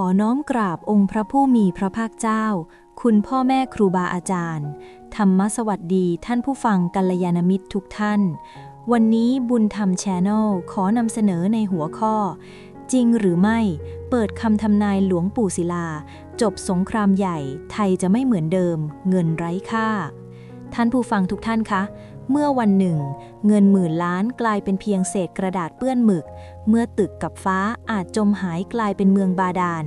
อน้อมกราบองค์พระผู้มีพระภาคเจ้า คุณพ่อแม่ครูบาอาจารย์ ธรรมสวัสดีท่านผู้ฟังกัลยาณมิตรทุกท่าน วันนี้บุญธรรมแชนแนลขอนำเสนอในหัวข้อ จริงหรือไม่ เปิดคำทำนายหลวงปู่ศิลา จบสงครามใหญ่ ไทยจะไม่เหมือนเดิม เงินไร้ค่า ท่านผู้ฟังทุกท่านคะ เมื่อวันหนึ่ง เงินหมื่นล้านกลายเป็นเพียงเศษกระดาษเปื้อนหมึก เมื่อตึกกับฟ้าอาจจมหายกลายเป็นเมืองบาดาล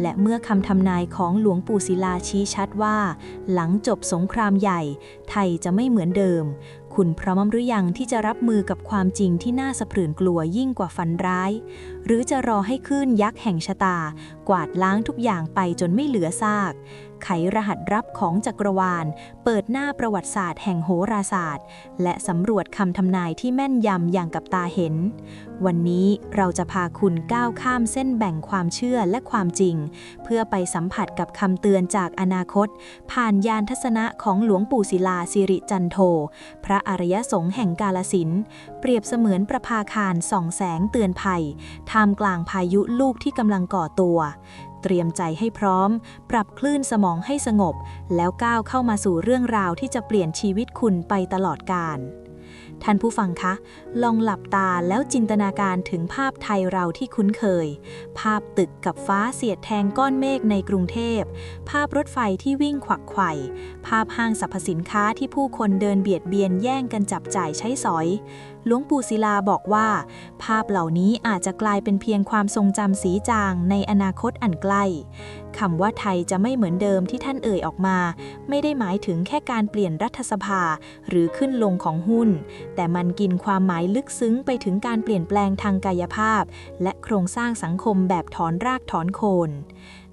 และเมื่อคำทำนายของหลวงปู่ศิลาชี้ชัดว่า หลังจบสงครามใหญ่ ไทยจะไม่เหมือนเดิม คุณพร้อมหรือยังที่จะรับมือกับความจริงที่น่าสะพรื่นกลัวยิ่งกว่าฝันร้าย หรือจะรอให้คลื่นยักษ์แห่งชะตา กวาดล้างทุกอย่างไปจนไม่เหลือซาก ไขรหัสรับของจักรวาล เปิดหน้าประวัติศาสตร์แห่งโหราศาสตร์ และสำรวจคำทำนายที่แม่นยำอย่างกับตาเห็น วันนี้เราจะพาคุณก้าวข้ามเส้นแบ่งความเชื่อและความจริง เพื่อไปสัมผัสกับคำเตือนจากอนาคต ผ่านยานทัศนะของหลวงปู่ศิลาสิริจันโท พระอริยสงฆ์แห่งกาลสินเปรียบเสมือนประภาคารส่องแสงเตือนภัยท่ามกลางพายุลูกที่กำลังก่อตัว เตรียมใจให้พร้อม ปรับคลื่นสมองให้สงบ แล้วก้าวเข้ามาสู่เรื่องราวที่จะเปลี่ยนชีวิตคุณไปตลอดกาลท่านผู้ฟังคะ ลองหลับตาแล้วจินตนาการถึงภาพไทยเราที่คุ้นเคย ภาพตึกกับฟ้าเสียดแทงก้อนเมฆในกรุงเทพ ภาพรถไฟที่วิ่งขวักไขว่ ภาพห้างสรรพสินค้าที่ผู้คนเดินเบียดเบียนแย่งกันจับจ่ายใช้สอย หลวงปู่ศิลาบอกว่า ภาพเหล่านี้อาจจะกลายเป็นเพียงความทรงจำสีจางในอนาคตอันใกล้คำว่าไทยจะไม่เหมือนเดิมที่ท่านเอ่ยออกมา ไม่ได้หมายถึงแค่การเปลี่ยนรัฐสภา หรือขึ้นลงของหุ้น แต่มันกินความหมายลึกซึ้งไปถึงการเปลี่ยนแปลงทางกายภาพ และโครงสร้างสังคมแบบถอนรากถอนโคน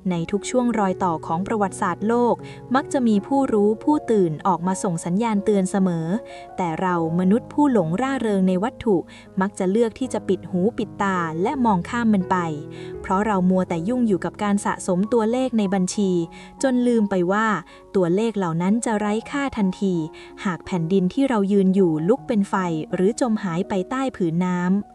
ในทุกช่วงรอยต่อของประวัติศาสตร์โลก มักจะมีผู้รู้ผู้ตื่นออกมาส่งสัญญาณเตือนเสมอ แต่เรามนุษย์ผู้หลงร่าเริงในวัตถุ มักจะเลือกที่จะปิดหูปิดตาและมองข้ามมันไป เพราะเรามัวแต่ยุ่งอยู่กับการสะสมตัวเลขในบัญชี จนลืมไปว่า ตัวเลขเหล่านั้นจะไร้ค่าทันที หากแผ่นดินที่เรายืนอยู่ลุกเป็นไฟหรือจมหายไปใต้ผืนน้ำ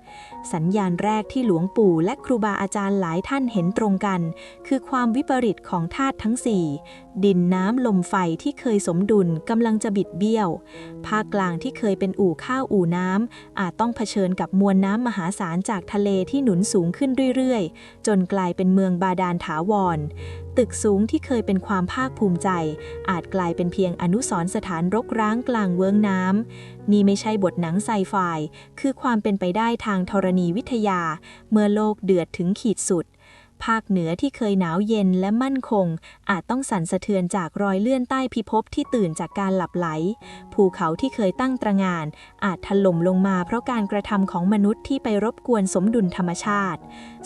สัญญาณแรกที่หลวงปู่และครูบาอาจารย์หลายท่านเห็นตรงกัน คือความวิปริตของธาตุทั้งสี่ดินน้ำลมไฟที่เคยสมดุลกำลังจะบิดเบี้ยว ภาคกลางที่เคยเป็นอู่ข้าวอู่น้ำอาจต้องเผชิญกับมวลน้ำมหาศาลจากทะเลที่หนุนสูงขึ้นเรื่อยๆ จนกลายเป็นเมืองบาดาลถาวร ตึกสูงที่เคยเป็นความภาคภูมิใจ อาจกลายเป็นเพียงอนุสรณ์สถานรกร้างกลางเวิ้งน้ำ นี่ไม่ใช่บทหนังไซไฟ คือความเป็นไปได้ทางธรณีวิทยา เมื่อโลกเดือดถึงขีดสุด ภาคเหนือที่เคยหนาวเย็นและมั่นคง อาจต้องสั่นสะเทือนจากรอยเลื่อนใต้พิภพที่ตื่นจากการหลับไหล ภูเขาที่เคยตั้งตระงาน อาจถล่มลงมาเพราะการกระทำของมนุษย์ที่ไปรบกวนสมดุลธรรมชาติ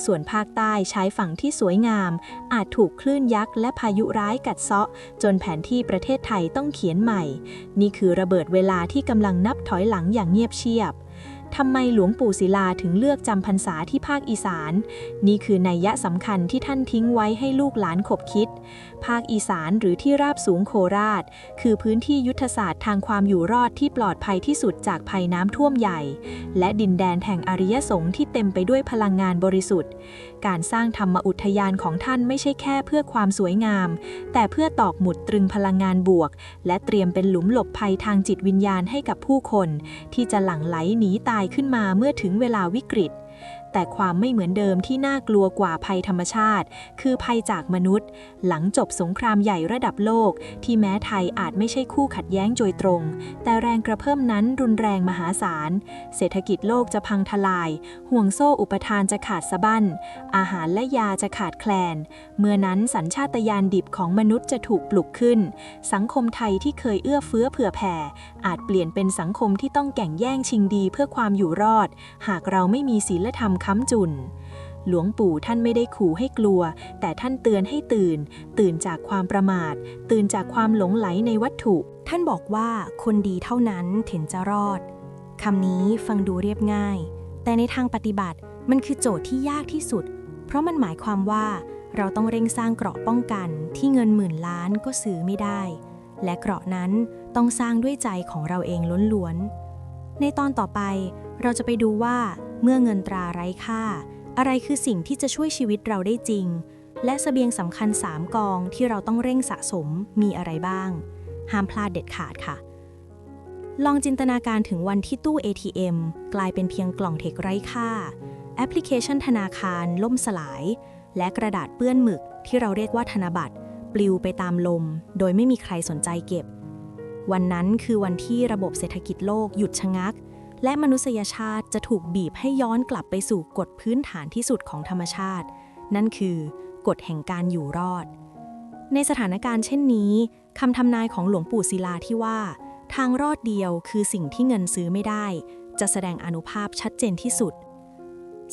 ส่วนภาคใต้ใช้ฝั่งที่สวยงาม อาจถูกคลื่นยักษ์และพายุร้ายกัดเซาะ จนแผนที่ประเทศไทยต้องเขียนใหม่ นี่คือระเบิดเวลาที่กำลังนับถอยหลังอย่างเงียบเชียบ ทำไมหลวงปู่ศิลาถึงเลือกจำพรรษาที่ภาคอีสาน นี่คือนัยยะสำคัญที่ท่านทิ้งไว้ให้ลูกหลานขบคิด ภาคอีสานหรือที่ราบสูงโคราช คือพื้นที่ยุทธศาสตร์ทางความอยู่รอดที่ปลอดภัยที่สุดจากภัยน้ำท่วมใหญ่ และดินแดนแห่งอริยสงฆ์ที่เต็มไปด้วยพลังงานบริสุทธิ์ การสร้างธรรมอุทยานของท่านไม่ใช่แค่เพื่อความสวยงาม แต่เพื่อตอกหมุดตรึงพลังงานบวก และเตรียมเป็นหลุมหลบภัยทางจิตวิญญาณให้กับผู้คน ที่จะหลั่งไหลหนีตายขึ้นมาเมื่อถึงเวลาวิกฤต แต่ความไม่เหมือนเดิมที่น่ากลัวกว่าภัยธรรมชาติ คือภัยจากมนุษย์ หลังจบสงครามใหญ่ระดับโลก ที่แม้ไทยอาจไม่ใช่คู่ขัดแย้งโดยตรง แต่แรงกระเพิ่มนั้นรุนแรงมหาศาล เศรษฐกิจโลกจะพังทลาย ห่วงโซ่อุปทานจะขาดสะบั้น อาหารและยาจะขาดแคลน เมื่อนั้นสัญชาตญาณดิบของมนุษย์จะถูกปลุกขึ้น สังคมไทยที่เคยเอื้อเฟื้อเผื่อแผ่อาจเปลี่ยนเป็นสังคมที่ต้องแก่งแย่งชิงดีเพื่อความอยู่รอด หากเราไม่มีศีลธรรมค้ำจุน หลวงปู่ท่านไม่ได้ขู่ให้กลัว แต่ท่านเตือนให้ตื่น ตื่นจากความประมาท ตื่นจากความหลงไหลในวัตถุ ท่านบอกว่าคนดีเท่านั้นถึงจะรอดคำนี้ฟังดูเรียบง่าย แต่ในทางปฏิบัติมันคือโจทย์ที่ยากที่สุด เพราะมันหมายความว่าเราต้องเร่งสร้างเกราะป้องกันที่เงินหมื่นล้านก็ซื้อไม่ได้ และเกราะนั้นต้องสร้างด้วยใจของเราเองล้วนๆ ในตอนต่อไปเราจะไปดูว่าเมื่อเงินตราไร้ค่า อะไรคือสิ่งที่จะช่วยชีวิตเราได้จริง และเสบียงสำคัญ 3 กองที่เราต้องเร่งสะสมมีอะไรบ้าง ห้ามพลาดเด็ดขาดค่ะ ลองจินตนาการถึงวันที่ตู้ ATM กลายเป็นเพียงกล่องเทคไร้ค่า แอปพลิเคชันธนาคารล่มสลาย และกระดาษเปื้อนหมึกที่เราเรียกว่าธนบัตร ปลิวไปตามลม โดยไม่มีใครสนใจเก็บ วันนั้นคือวันที่ระบบเศรษฐกิจโลกหยุดชะงัก และมนุษยชาติจะถูกบีบให้ย้อนกลับไปสู่กฎพื้นฐานที่สุดของธรรมชาติ นั่นคือกฎแห่งการอยู่รอด ในสถานการณ์เช่นนี้คำทำนายของหลวงปู่ศิลาที่ว่า ทางรอดเดียวคือสิ่งที่เงินซื้อไม่ได้ จะแสดงอนุภาพชัดเจนที่สุด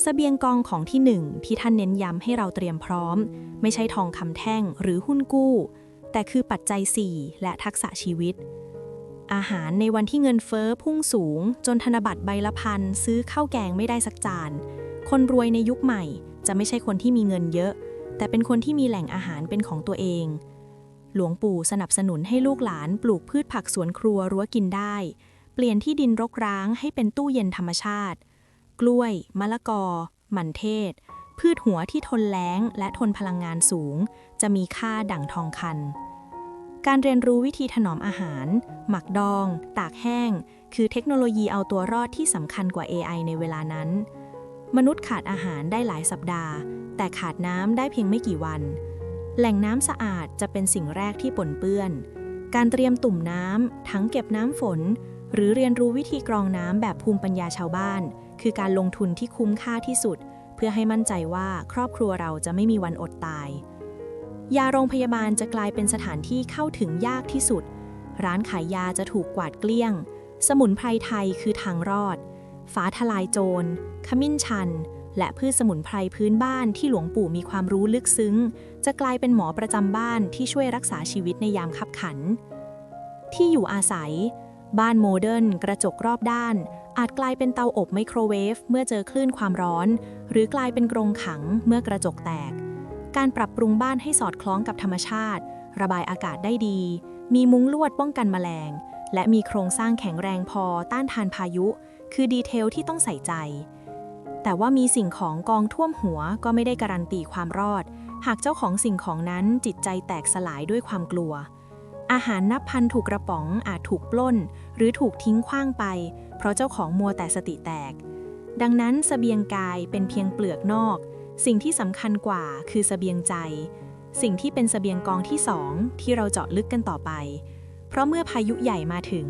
เสบียงกองของที่หนึ่งที่ท่านเน้นย้ำให้เราเตรียมพร้อม ไม่ใช่ทองคำแท่งหรือหุ้นกู้ แต่คือปัจจัย 4 และทักษะชีวิต อาหารในวันที่เงินเฟ้อพุ่งสูง จนธนบัตรใบละพันซื้อข้าวแกงไม่ได้สักจาน คนรวยในยุคใหม่ จะไม่ใช่คนที่มีเงินเยอะ แต่เป็นคนที่มีแหล่งอาหารเป็นของตัวเอง หลวงปู่สนับสนุนให้ลูกหลานปลูกพืชผักสวนครัวรั้วกินได้ เปลี่ยนที่ดินรกร้างให้เป็นตู้เย็นธรรมชาติ กล้วย มะละกอ มันเทศ พืชหัวที่ทนแล้งและทนพลังงานสูง จะมีค่าดั่งทองคันการเรียนรู้วิธีถนอมอาหาร หมักดอง ตากแห้ง คือเทคโนโลยีเอาตัวรอดที่สำคัญกว่า AI ในเวลานั้น มนุษย์ขาดอาหารได้หลายสัปดาห์ แต่ขาดน้ำได้เพียงไม่กี่วัน แหล่งน้ำสะอาดจะเป็นสิ่งแรกที่ปนเปื้อน การเตรียมตุ่มน้ำถังเก็บน้ำฝน หรือเรียนรู้วิธีกรองน้ำแบบภูมิปัญญาชาวบ้าน คือการลงทุนที่คุ้มค่าที่สุด เพื่อให้มั่นใจว่าครอบครัวเราจะไม่มีวันอดตาย ยาโรงพยาบาลจะกลายเป็นสถานที่เข้าถึงยากที่สุด ร้านขายยาจะถูกกวาดเกลี้ยง สมุนไพรไทยคือทางรอดฟ้าทลายโจร ขมิ้นชัน และพืชสมุนไพรพื้นบ้านที่หลวงปู่มีความรู้ลึกซึ้ง จะกลายเป็นหมอประจำบ้านที่ช่วยรักษาชีวิตในยามคับขัน ที่อยู่อาศัย บ้านโมเดิร์นกระจกรอบด้าน อาจกลายเป็นเตาอบไมโครเวฟเมื่อเจอคลื่นความร้อน หรือกลายเป็นกรงขังเมื่อกระจกแตก การปรับปรุงบ้านให้สอดคล้องกับธรรมชาติ ระบายอากาศได้ดี มีมุ้งลวดป้องกันแมลง และมีโครงสร้างแข็งแรงพอต้านทานพายุ คือดีเทลที่ต้องใส่ใจ แต่ว่ามีสิ่งของกองท่วมหัวก็ไม่ได้การันตีความรอด หากเจ้าของสิ่งของนั้นจิตใจแตกสลายด้วยความกลัว อาหารนับพันถูกกระป๋องอาจถูกปล้น หรือถูกทิ้งขว้างไป เพราะเจ้าของมัวแต่สติแตก ดังนั้นเสบียงกายเป็นเพียงเปลือกนอก สิ่งที่สำคัญกว่าคือเสบียงใจ สิ่งที่เป็นเสบียงกองที่สองที่เราเจาะลึกกันต่อไป เพราะเมื่อพายุใหญ่มาถึง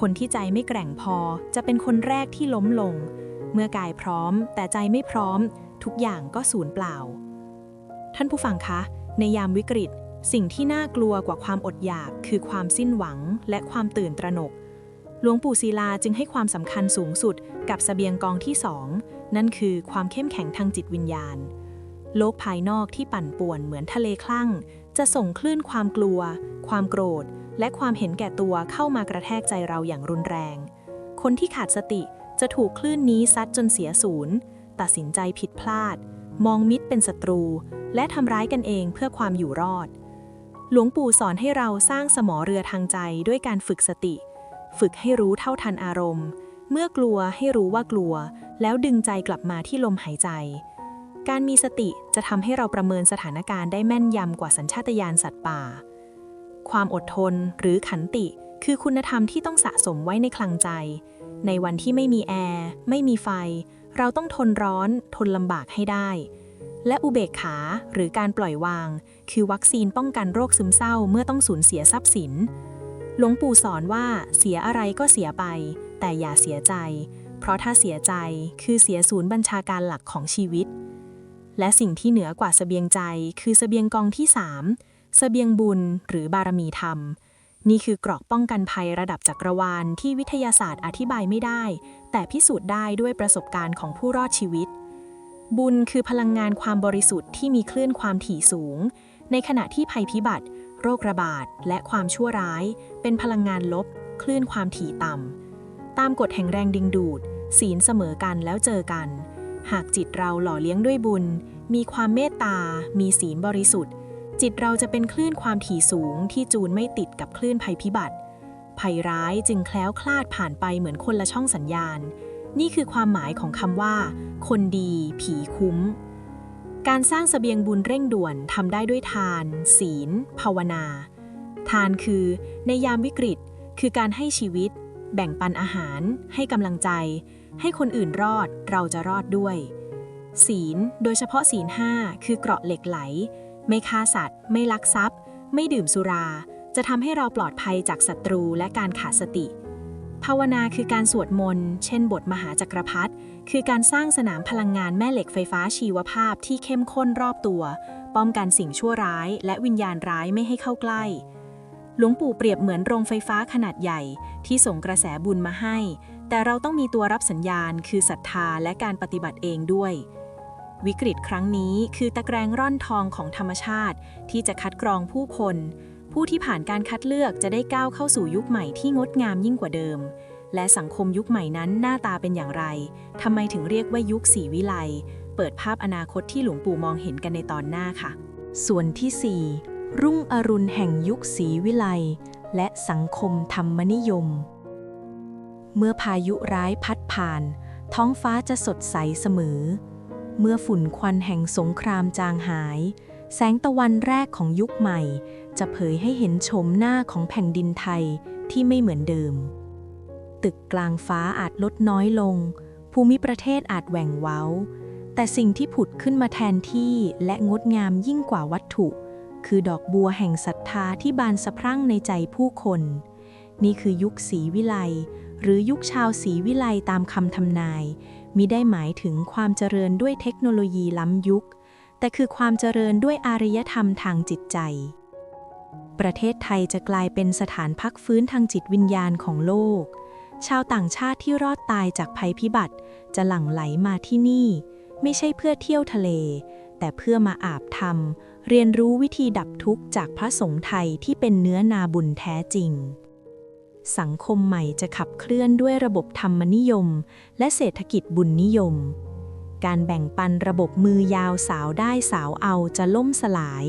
คนที่ใจไม่แกร่งพอ จะเป็นคนแรกที่ล้มลง เมื่อกายพร้อม แต่ใจไม่พร้อม ทุกอย่างก็สูญเปล่า ท่านผู้ฟังคะ ในยามวิกฤต สิ่งที่น่ากลัวกว่าความอดอยากคือความสิ้นหวังและความตื่นตระหนก หลวงปู่ศิลาจึงให้ความสำคัญสูงสุดกับสเสบียงกองที่สองนั่นคือความเข้มแข็งทางจิตวิญญาณ โลกภายนอกที่ปั่นป่วนเหมือนทะเลคลั่ง จะส่งคลื่นความกลัว ความโกรธ และความเห็นแก่ตัวเข้ามากระแทกใจเราอย่างรุนแรง คนที่ขาดสติจะถูกคลื่นนี้ซัดจนเสียศูนย์ตัดสินใจผิดพลาด มองมิตรเป็นศัตรู และทำร้ายกันเองเพื่อความอยู่รอด หลวงปู่สอนให้เราสร้างสมอเรือทางใจด้วยการฝึกสติ ฝึกให้รู้เท่าทันอารมณ์ เมื่อกลัวให้รู้ว่ากลัว แล้วดึงใจกลับมาที่ลมหายใจ การมีสติจะทำให้เราประเมินสถานการณ์ได้แม่นยำกว่าสัญชาตญาณสัตว์ป่า ความอดทนหรือขันติ คือคุณธรรมที่ต้องสะสมไว้ในคลังใจ ในวันที่ไม่มีแอร์ไม่มีไฟ เราต้องทนร้อน ทนลำบากให้ได้ และอุเบกขาหรือการปล่อยวาง คือวัคซีนป้องกันโรคซึมเศร้าเมื่อต้องสูญเสียทรัพย์สิน หลวงปู่สอนว่าเสียอะไรก็เสียไป แต่อย่าเสียใจ เพราะถ้าเสียใจคือเสียศูนย์บัญชาการหลักของชีวิต และสิ่งที่เหนือกว่าเสบียงใจ คือเสบียงกองที่3เสบียงบุญหรือบารมีธรรม นี่คือกรอกป้องกันภัยระดับจักรวาลที่วิทยาศาสตร์อธิบายไม่ได้ แต่พิสูจน์ได้ด้วยประสบการณ์ของผู้รอดชีวิต บุญคือพลังงานความบริสุทธิ์ที่มีคลื่นความถี่สูง ในขณะที่ภัยพิบัติ โรคระบาด และความชั่วร้าย เป็นพลังงานลบ คลื่นความถี่ต่ำ ตามกฎแห่งแรงดึงดูด ศีลเสมอกันแล้วเจอกัน หากจิตเราหล่อเลี้ยงด้วยบุญ มีความเมตตา มีศีลบริสุทธิ์ จิตเราจะเป็นคลื่นความถี่สูงที่จูนไม่ติดกับคลื่นภัยพิบัติ ภัยร้ายจึงแคล้วคลาดผ่านไปเหมือนคนละช่องสัญญาณ นี่คือความหมายของคำว่า คนดี ผีคุ้ม การสร้างเสบียงบุญเร่งด่วนทำได้ด้วยทาน ศีล ภาวนา ทานคือ ในยามวิกฤต คือการให้ชีวิต แบ่งปันอาหาร ให้กำลังใจ ให้คนอื่นรอดเราจะรอดด้วย ศีล โดยเฉพาะศีลห้าคือเกราะเหล็กไหล ไม่ฆ่าสัตว์ ไม่ลักทรัพย์ ไม่ดื่มสุรา จะทำให้เราปลอดภัยจากศัตรูและการขาดสติ ภาวนาคือการสวดมนต์ เช่นบทมหาจักรพรรดิ คือการสร้างสนามพลังงานแม่เหล็กไฟฟ้าชีวภาพที่เข้มข้นรอบตัว ป้องกันสิ่งชั่วร้าย และวิญญาณร้ายไม่ให้เข้าใกล้ หลวงปู่เปรียบเหมือนโรงไฟฟ้าขนาดใหญ่ ที่ส่งกระแสบุญมาให้ แต่เราต้องมีตัวรับสัญญาณ คือศรัทธาและการปฏิบัติเองด้วย วิกฤตครั้งนี้คือตะแกรงร่อนทองของธรรมชาติ ที่จะคัดกรองผู้คน ผู้ที่ผ่านการคัดเลือกจะได้ก้าวเข้าสู่ยุคใหม่ที่งดงามยิ่งกว่าเดิม และสังคมยุคใหม่นั้นหน้าตาเป็นอย่างไรทำไมถึงเรียกว่ายุคสีวิไลเปิดภาพอนาคตที่หลวงปู่มองเห็นกันในตอนหน้าค่ะ ส่วนที่ 4 รุ่งอรุณแห่งยุคศรีวิไลและสังคมธรรมนิยม เมื่อพายุร้ายพัดผ่าน ท้องฟ้าจะสดใสเสมอ เมื่อฝุ่นควันแห่งสงครามจางหาย แสงตะวันแรกของยุคใหม่ จะเผยให้เห็นโฉมหน้าของแผ่นดินไทยที่ไม่เหมือนเดิม ตึกกลางฟ้าอาจลดน้อยลง ภูมิประเทศอาจแหว่งเว้า แต่สิ่งที่ผุดขึ้นมาแทนที่และงดงามยิ่งกว่าวัตถุ คือดอกบัวแห่งศรัทธาที่บานสะพรั่งในใจผู้คน นี่คือยุคศรีวิไลหรือยุคชาวศรีวิไลตามคำทำนาย มิได้หมายถึงความเจริญด้วยเทคโนโลยีล้ำยุค แต่คือความเจริญด้วยอารยธรรมทางจิตใจ ประเทศไทยจะกลายเป็นสถานพักฟื้นทางจิตวิญญาณของโลก ชาวต่างชาติที่รอดตายจากภัยพิบัติ จะหลั่งไหลมาที่นี่ ไม่ใช่เพื่อเที่ยวทะเล แต่เพื่อมาอาบธรรม เรียนรู้วิธีดับทุกข์จากพระสงฆ์ไทยที่เป็นเนื้อนาบุญแท้จริง สังคมใหม่จะขับเคลื่อนด้วยระบบธรรมนิยม และเศรษฐกิจบุญนิยมการแบ่งปันระบบมือยาวสาวได้สาวเอาจะล่มสลาย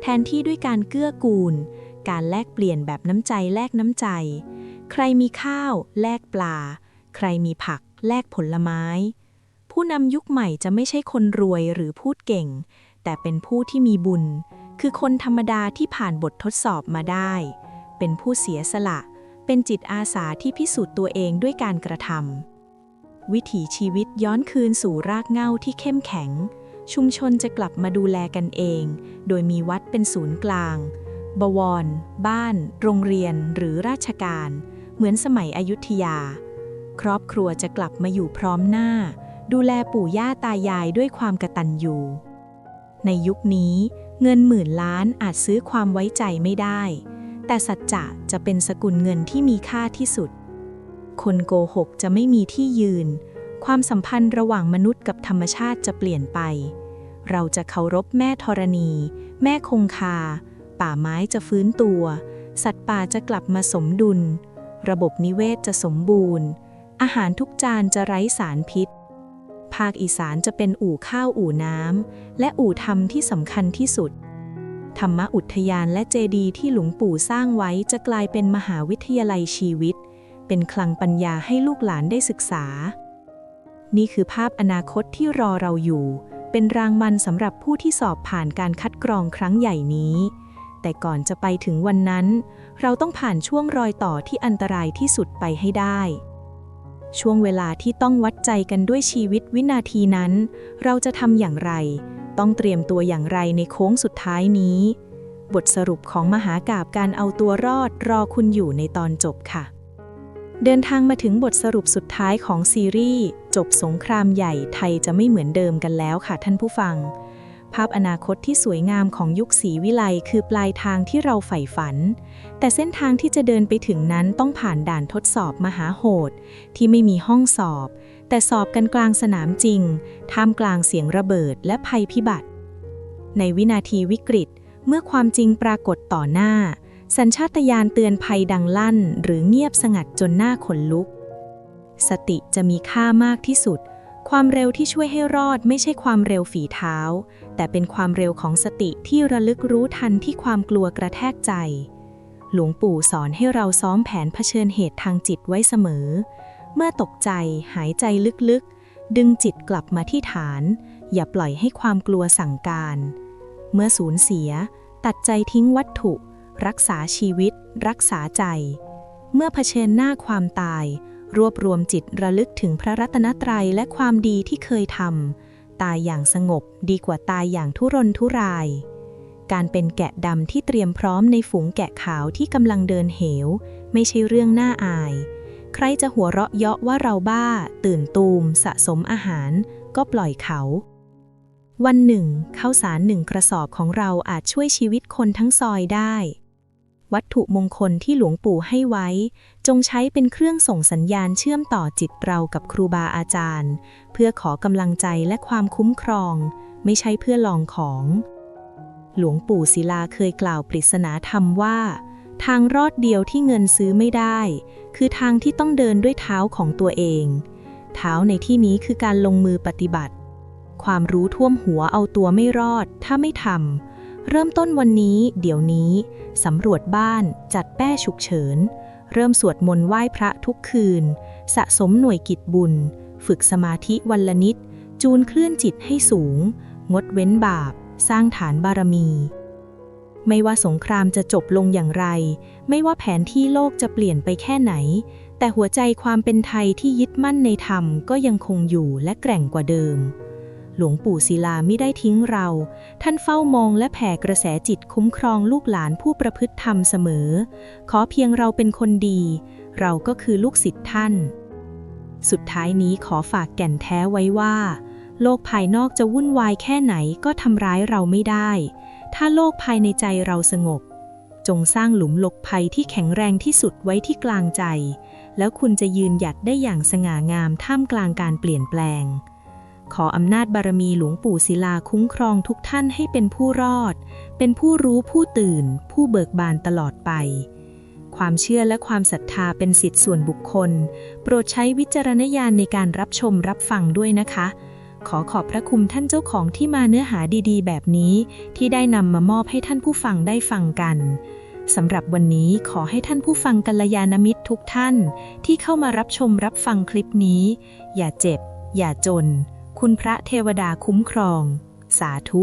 แทนที่ด้วยการเกื้อกูล การแลกเปลี่ยนแบบน้ำใจแลกน้ำใจ ใครมีข้าว แลกปลา ใครมีผัก แลกผลไม้ ผู้นำยุคใหม่จะไม่ใช่คนรวยหรือพูดเก่ง แต่เป็นผู้ที่มีบุญ คือคนธรรมดาที่ผ่านบททดสอบมาได้ เป็นผู้เสียสละ เป็นจิตอาสาที่พิสูจน์ตัวเองด้วยการกระทำวิถีชีวิตย้อนคืนสู่รากเหง้าที่เข้มแข็ง ชุมชนจะกลับมาดูแลกันเอง โดยมีวัดเป็นศูนย์กลาง บวร บ้าน โรงเรียน หรือราชการ เหมือนสมัยอยุธยา ครอบครัวจะกลับมาอยู่พร้อมหน้า ดูแลปู่ย่าตายายด้วยความกตัญญูในยุคนี้เงินหมื่นล้านอาจซื้อความไว้ใจไม่ได้ แต่สัจจะจะเป็นสกุลเงินที่มีค่าที่สุด คนโกหกจะไม่มีที่ยืน ความสัมพันธ์ระหว่างมนุษย์กับธรรมชาติจะเปลี่ยนไป เราจะเคารพแม่ธรณี แม่คงคา ป่าไม้จะฟื้นตัว สัตว์ป่าจะกลับมาสมดุล ระบบนิเวศจะสมบูรณ์ อาหารทุกจานจะไร้สารพิษ ภาคอีสานจะเป็นอู่ข้าวอู่น้ำและอู่ธรรมที่สำคัญที่สุด ธรรมอุทยานและเจดีย์ที่หลวงปู่สร้างไว้จะกลายเป็นมหาวิทยาลัยชีวิต เป็นคลังปัญญาให้ลูกหลานได้ศึกษา นี่คือภาพอนาคตที่รอเราอยู่ เป็นรางวัลสำหรับผู้ที่สอบผ่านการคัดกรองครั้งใหญ่นี้ แต่ก่อนจะไปถึงวันนั้น เราต้องผ่านช่วงรอยต่อที่อันตรายที่สุดไปให้ได้ ช่วงเวลาที่ต้องวัดใจกันด้วยชีวิตวินาทีนั้น เราจะทำอย่างไร ต้องเตรียมตัวอย่างไรในโค้งสุดท้ายนี้ บทสรุปของมหากาบการเอาตัวรอดรอคุณอยู่ในตอนจบค่ะ เดินทางมาถึงบทสรุปสุดท้ายของซีรีส์ จบสงครามใหญ่ไทยจะไม่เหมือนเดิมกันแล้วค่ะท่านผู้ฟัง ภาพอนาคตที่สวยงามของยุคศรีวิไลคือปลายทางที่เราใฝ่ฝัน แต่เส้นทางที่จะเดินไปถึงนั้นต้องผ่านด่านทดสอบมหาโหด ที่ไม่มีห้องสอบ แต่สอบกันกลางสนามจริง ท่ามกลางเสียงระเบิดและภัยพิบัติ ในวินาทีวิกฤต เมื่อความจริงปรากฏต่อหน้า สัญชาตญาณเตือนภัยดังลั่น หรือเงียบสงัดจนหน้าขนลุก สติจะมีค่ามากที่สุด ความเร็วที่ช่วยให้รอดไม่ใช่ความเร็วฝีเท้า แต่เป็นความเร็วของสติที่ระลึกรู้ทันที่ความกลัวกระแทกใจ หลวงปู่สอนให้เราซ้อมแผนเผชิญเหตุทางจิตไว้เสมอ เมื่อตกใจหายใจลึกๆ ดึงจิตกลับมาที่ฐาน อย่าปล่อยให้ความกลัวสั่งการ เมื่อสูญเสีย ตัดใจทิ้งวัตถุ รักษาชีวิต รักษาใจ เมื่อเผชิญหน้าความตาย รวบรวมจิตระลึกถึงพระรัตนตรัยและความดีที่เคยทำตายอย่างสงบดีกว่าตายอย่างทุรนทุราย การเป็นแกะดำที่เตรียมพร้อมในฝูงแกะขาวที่กำลังเดินเหว ไม่ใช่เรื่องน่าอาย ใครจะหัวเราะเยาะว่าเราบ้า ตื่นตูม สะสมอาหาร ก็ปล่อยเขา วันหนึ่งข้าวสารหนึ่งกระสอบของเราอาจช่วยชีวิตคนทั้งซอยได้วัตถุมงคลที่หลวงปู่ให้ไว้ จงใช้เป็นเครื่องส่งสัญญาณเชื่อมต่อจิตเรากับครูบาอาจารย์ เพื่อขอกำลังใจและความคุ้มครอง ไม่ใช่เพื่อลองของ หลวงปู่ศิลาเคยกล่าวปริศนาธรรมว่า ทางรอดเดียวที่เงินซื้อไม่ได้ คือทางที่ต้องเดินด้วยเท้าของตัวเอง เท้าในที่นี้คือการลงมือปฏิบัติ ความรู้ท่วมหัวเอาตัวไม่รอด ถ้าไม่ทำเริ่มต้นวันนี้ เดี๋ยวนี้สำรวจบ้าน จัดแป้ฉุกเฉิน เริ่มสวดมนต์ไหว้พระทุกคืน สะสมหน่วยกิจบุญ ฝึกสมาธิวันละนิด จูนเคลื่อนจิตให้สูง งดเว้นบาป สร้างฐานบารมี ไม่ว่าสงครามจะจบลงอย่างไร ไม่ว่าแผนที่โลกจะเปลี่ยนไปแค่ไหน แต่หัวใจความเป็นไทยที่ยึดมั่นในธรรมก็ยังคงอยู่และแกร่งกว่าเดิม หลวงปู่ศิลาไม่ได้ทิ้งเรา ท่านเฝ้ามองและแผ่กระแสจิตคุ้มครองลูกหลานผู้ประพฤติธรรมเสมอ ขอเพียงเราเป็นคนดี เราก็คือลูกศิษย์ท่าน สุดท้ายนี้ขอฝากแก่นแท้ไว้ว่า โลกภายนอกจะวุ่นวายแค่ไหนก็ทำร้ายเราไม่ได้ ถ้าโลกภายในใจเราสงบ จงสร้างหลุมหลบภัยที่แข็งแรงที่สุดไว้ที่กลางใจ แล้วคุณจะยืนหยัดได้อย่างสง่างามท่ามกลางการเปลี่ยนแปลง ขออำนาจบารมีหลวงปู่ศิลาคุ้มครองทุกท่านให้เป็นผู้รอด เป็นผู้รู้ผู้ตื่น ผู้เบิกบานตลอดไป ความเชื่อและความศรัทธาเป็นสิทธิส่วนบุคคล โปรดใช้วิจารณญาณในการรับชมรับฟังด้วยนะคะ ขอขอบพระคุณท่านเจ้าของที่มาเนื้อหาดีๆ แบบนี้ ที่ได้นำมามอบให้ท่านผู้ฟังได้ฟังกันสำหรับวันนี้ขอให้ท่านผู้ฟังกัลยาณมิตรทุกท่าน ที่เข้ามารับชมรับฟังคลิปนี้ อย่าเจ็บ อย่าจน คุณพระเทวดาคุ้มครอง สาธุ